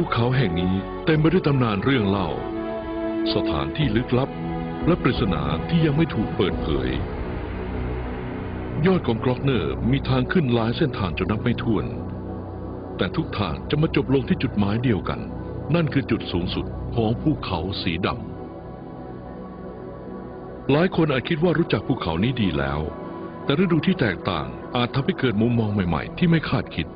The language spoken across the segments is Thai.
ภูเขาแห่งนี้เต็มไปด้วยตำนานเรื่องเล่า สถานที่ลึกลับ และปริศนาที่ยังไม่ถูกเปิดเผย ยอดของกรอกเนอร์มีทางขึ้นหลายเส้นทางจนนับไม่ถ้วน แต่ทุกทางจะมาจบลงที่จุดหมายเดียวกัน นั่นคือจุดสูงสุดของภูเขาสีดำหลายคนอาจคิดว่ารู้จักภูเขานี้ดีแล้ว แต่ฤดูที่แตกต่างอาจทำให้เกิดมุมมองใหม่ ๆ ที่ไม่คาดคิด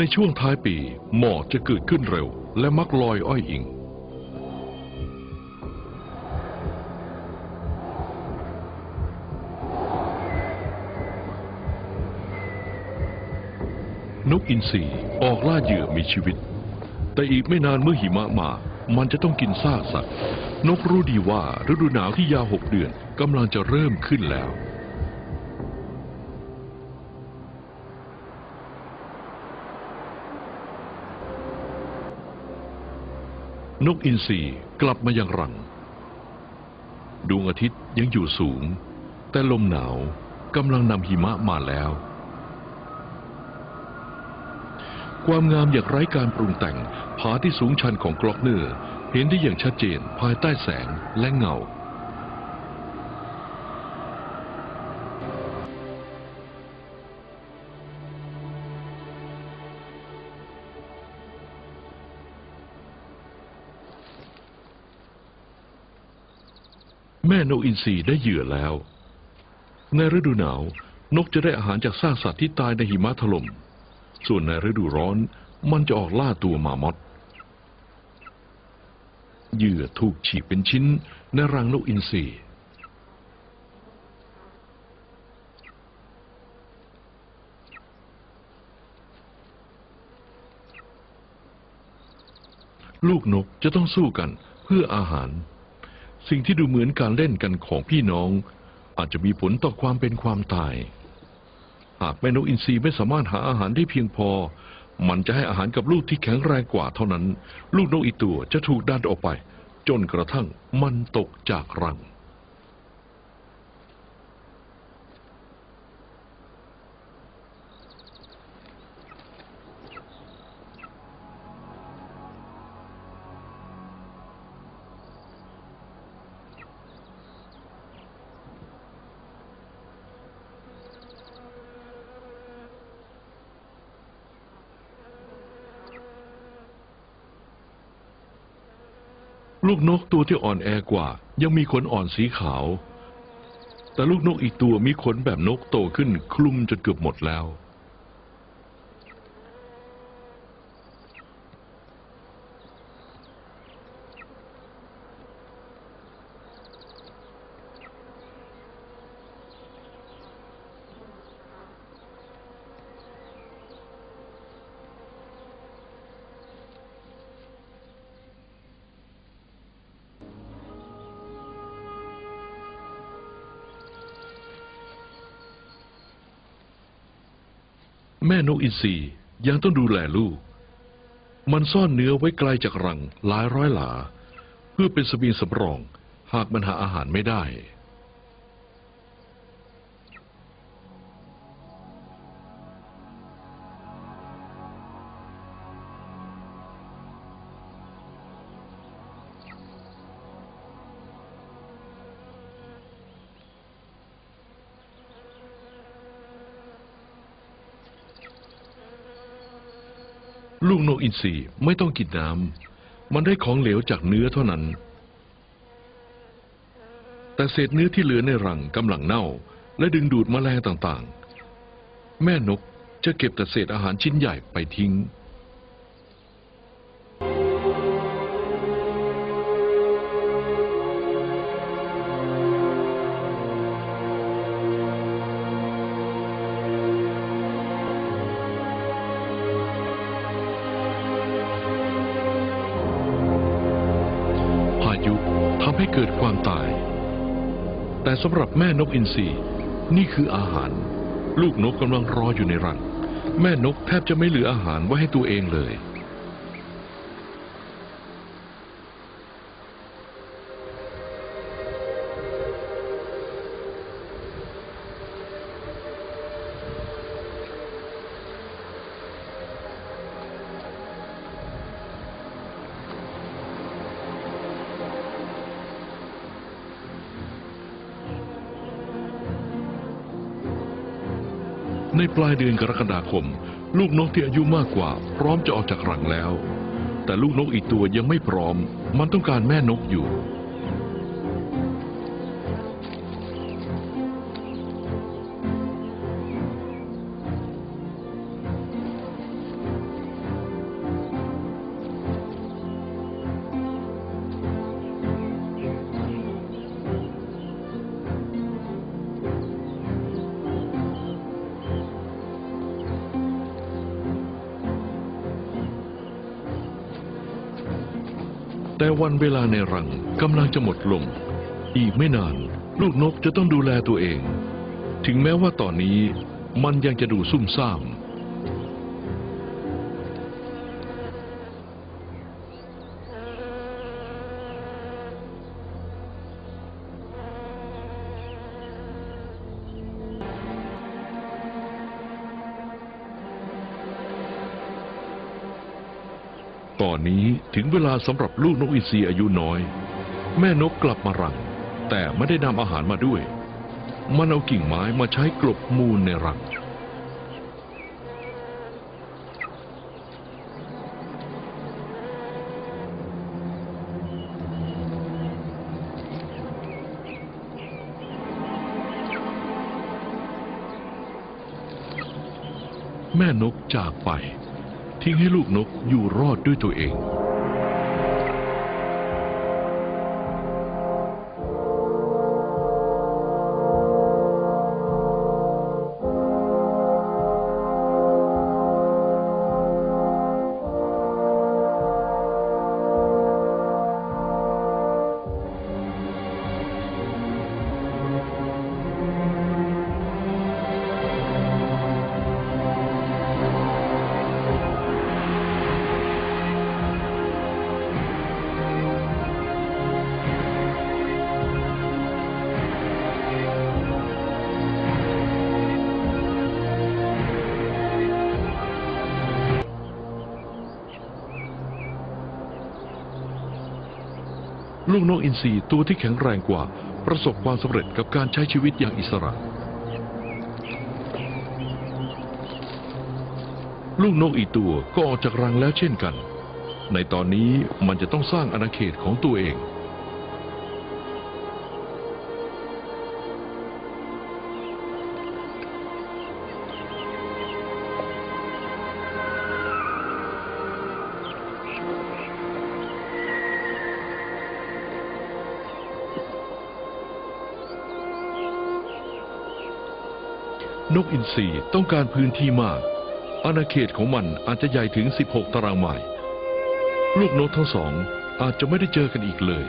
ในช่วงท้ายปีหมอกจะเกิดขึ้นเร็ว และมักลอยอ้อยอิง นกอินทรีออกล่าเหยื่อมีชีวิต แต่อีกไม่นานเมื่อหิมะมา มันจะต้องกินซากสัตว์ นกรู้ดีว่าฤดูหนาวที่ยาวหกเดือนกำลังจะเริ่มขึ้นแล้ว นกอินทรีกลับมายังรัง ดวงอาทิตย์ยังอยู่สูง แต่ลมหนาวกำลังนำหิมะมาแล้ว ความงามอย่างไร้การปรุงแต่งผาที่สูงชันของกรอกเนอร์ เห็นได้อย่างชัดเจนภายใต้แสงและเงา แม่นกอินทรีได้เหยื่อแล้ว ในฤดูหนาวนกจะได้อาหารจากซากสัตว์ที่ตายในหิมะถล่ม ส่วนในฤดูร้อนมันจะออกล่าตัวหมามดเหยื่อถูกฉีกเป็นชิ้นในรังนกอินทรีลูกนกจะต้องสู้กันเพื่ออาหาร สิ่งที่ดูเหมือนการเล่นกันของพี่น้อง อาจจะมีผลต่อความเป็นความตาย หากแม่นกอินทรีไม่สามารถหาอาหารได้เพียงพอ มันจะให้อาหารกับลูกที่แข็งแรงกว่าเท่านั้น ลูกนกอีกตัวจะถูกดันออกไป จนกระทั่งมันตกจากรัง ลูกนกตัวที่อ่อนแอกว่า ยังมีขนอ่อนสีขาว แต่ลูกนกอีกตัวมีขนแบบนกโตขึ้นคลุมจนเกือบหมดแล้ว แม่นกอินทรียังต้องดูแลลูก มันซ่อนเนื้อไว้ไกลจากรังหลายร้อยหลา เพื่อเป็นสเสบียงสำรอง หากมันหาอาหารไม่ได้ ลูกนกอินทรีไม่ต้องกินน้ำมันได้ของเหลวจากเนื้อเท่านั้น แต่เศษเนื้อที่เหลือในรังกำลังเน่า และดึงดูดแมลงต่างๆ แม่นกจะเก็บแต่เศษอาหารชิ้นใหญ่ไปทิ้งำให้เกิดความตาย แต่สำหรับแม่นกอินทรีนี่คืออาหาร ลูกนกกำลังรออยู่ในรัง แม่นกแทบจะไม่เหลืออาหารไว้ให้ตัวเองเลย ในปลายเดือนกรกฎาคม ลูกนกที่อายุมากกว่า พร้อมจะออกจากรังแล้ว แต่ลูกนกอีกตัวยังไม่พร้อม มันต้องการแม่นกอยู่ แต่วันเวลาในรังกำลังจะหมดลง อีกไม่นาน ลูกนกจะต้องดูแลตัวเอง ถึงแม้ว่าตอนนี้มันยังจะดูซุ่มซ่าม ตอนนี้ถึงเวลาสำหรับลูกนกอินทรีอายุน้อย แม่นกกลับมารัง แต่ไม่ได้นำอาหารมาด้วย มันเอากิ่งไม้มาใช้กลบมูลในรัง แม่นกจากไป ทิ้งให้ลูกนกอยู่รอดด้วยตัวเอง ลูกนกอินทรีตัวที่แข็งแรงกว่า ประสบความสำเร็จกับการใช้ชีวิตอย่างอิสระ ลูกนกอีกตัวก็ออกจากรังแล้วเช่นกัน ในตอนนี้มันจะต้องสร้างอาณาเขตของตัวเอง นกอินทรีต้องการพื้นที่มาก อาณาเขตของมันอาจจะใหญ่ถึง 16 ตารางไมล์ ลูกนกทั้งสองอาจจะไม่ได้เจอกันอีกเลย